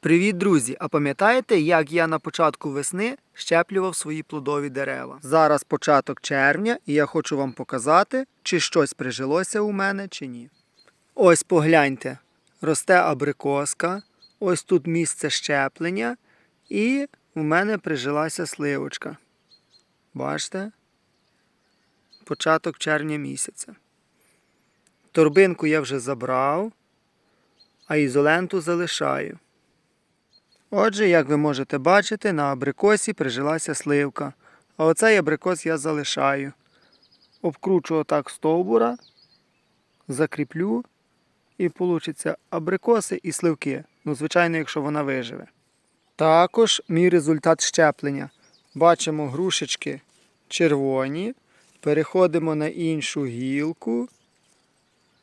Привіт, друзі! А пам'ятаєте, як я на початку весни щеплював свої плодові дерева? Зараз початок червня, і я хочу вам показати, чи щось прижилося у мене, чи ні. Ось погляньте, росте абрикоска, ось тут місце щеплення, і у мене прижилася сливочка. Бачите? Початок червня місяця. Торбинку я вже забрав, а ізоленту залишаю. Отже, як ви можете бачити, на абрикосі прижилася сливка. А оцей абрикос я залишаю. Обкручу отак стовбура, закріплю і вийде абрикоси і сливки. Ну, звичайно, якщо вона виживе. Також мій результат щеплення. Бачимо грушечки червоні. Переходимо на іншу гілку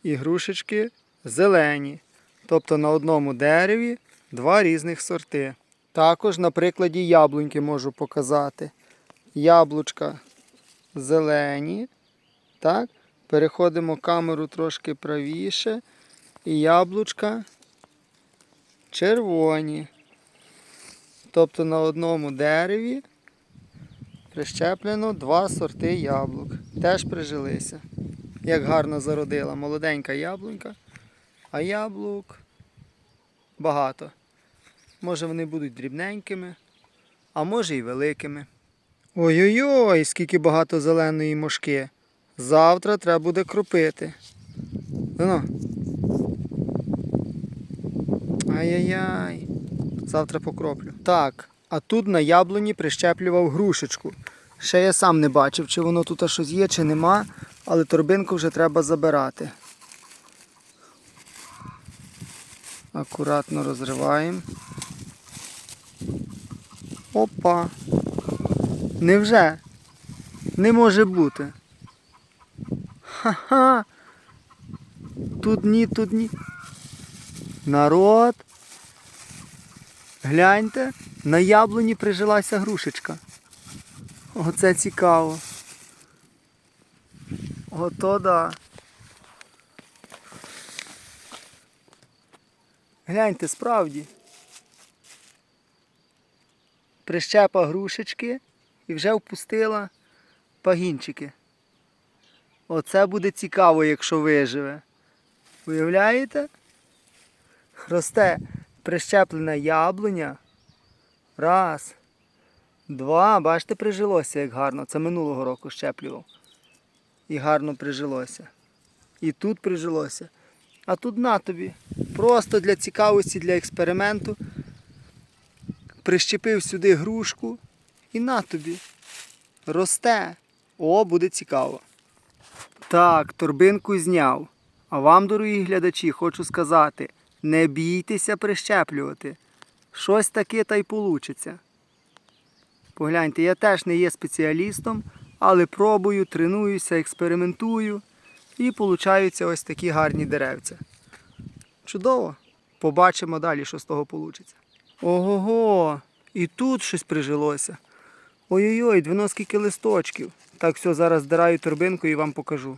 і грушечки зелені. Тобто на одному дереві два різних сорти. Також на прикладі яблуньки можу показати. Яблучка зелені. Так? Переходимо камеру трошки правіше. І яблучка червоні. Тобто на одному дереві прищеплено два сорти яблук. Теж прижилися. Як гарно зародила молоденька яблунька, а яблук багато. Може вони будуть дрібненькими, а може і великими. Ой-ой-ой, скільки багато зеленої мошки. Завтра треба буде кропити. Ну. Ай-яй-яй. Завтра покроплю. Так, а тут на яблуні прищеплював грушечку. Ще я сам не бачив, чи воно тут щось є, чи нема, але торбинку вже треба забирати. Акуратно розриваємо. Опа. Невже? Не може бути. Ха-ха. Тут ні, тут ні. Народ. Гляньте, на яблуні прижилася грушечка. Оце цікаво. Ото да. Гляньте, справді. Прищепа грушечки і вже впустила пагінчики. Оце буде цікаво, якщо виживе. Уявляєте? Росте прищеплена яблуня. Раз. Два. Бачите, прижилося, як гарно. Це минулого року щеплював. І гарно прижилося. І тут прижилося. А тут на тобі. Просто для цікавості, для експерименту. Прищепив сюди грушку і на тобі. Росте. О, буде цікаво. Так, торбинку зняв. А вам, дорогі глядачі, хочу сказати, не бійтеся прищеплювати. Щось таке та й получиться. Погляньте, я теж не є спеціалістом, але пробую, тренуюся, експериментую і получаються ось такі гарні деревця. Чудово! Побачимо далі, що з того вийде. Ого-го! І тут щось прижилося. Ой-ой-ой, двино скільки листочків. Так, все, зараз здираю торбинку і вам покажу.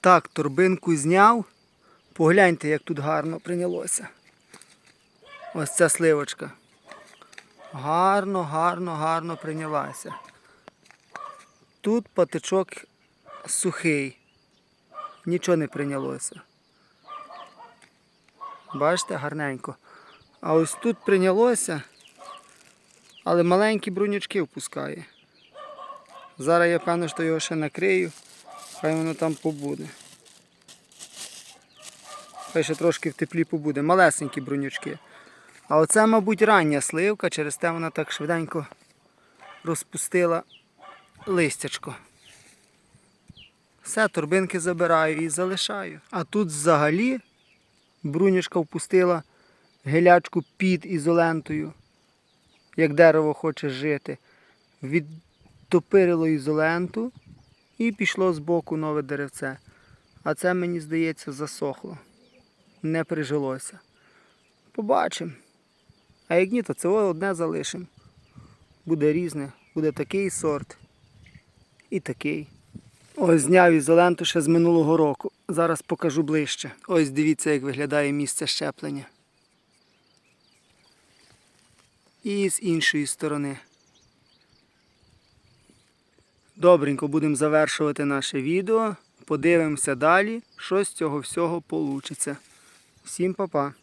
Так, торбинку зняв. Погляньте, як тут гарно прийнялося. Ось ця сливочка. Гарно, гарно, гарно прийнялася. Тут патичок сухий. Нічого не прийнялося. Бачите, гарненько. А ось тут прийнялося, але маленькі брунючки впускає. Зараз я певно, що його ще накрию, хай воно там побуде. Хай ще трошки в теплі побуде. Малесенькі брунючки. А оце, мабуть, рання сливка, через те вона так швиденько розпустила листячко. Все, торбинки забираю і залишаю. А тут взагалі брунячка впустила гелячку під ізолентою, як дерево хоче жити. Відтопирило ізоленту і пішло з боку нове деревце. А це, мені здається, засохло. Не прижилося. Побачимо. А як ні, то це одне залишимо. Буде різне, буде такий сорт і такий. Ось зняв ізоленту ще з минулого року. Зараз покажу ближче. Ось дивіться, як виглядає місце щеплення. І з іншої сторони. Добренько будемо завершувати наше відео. Подивимося далі, що з цього всього вийде. Всім па-па!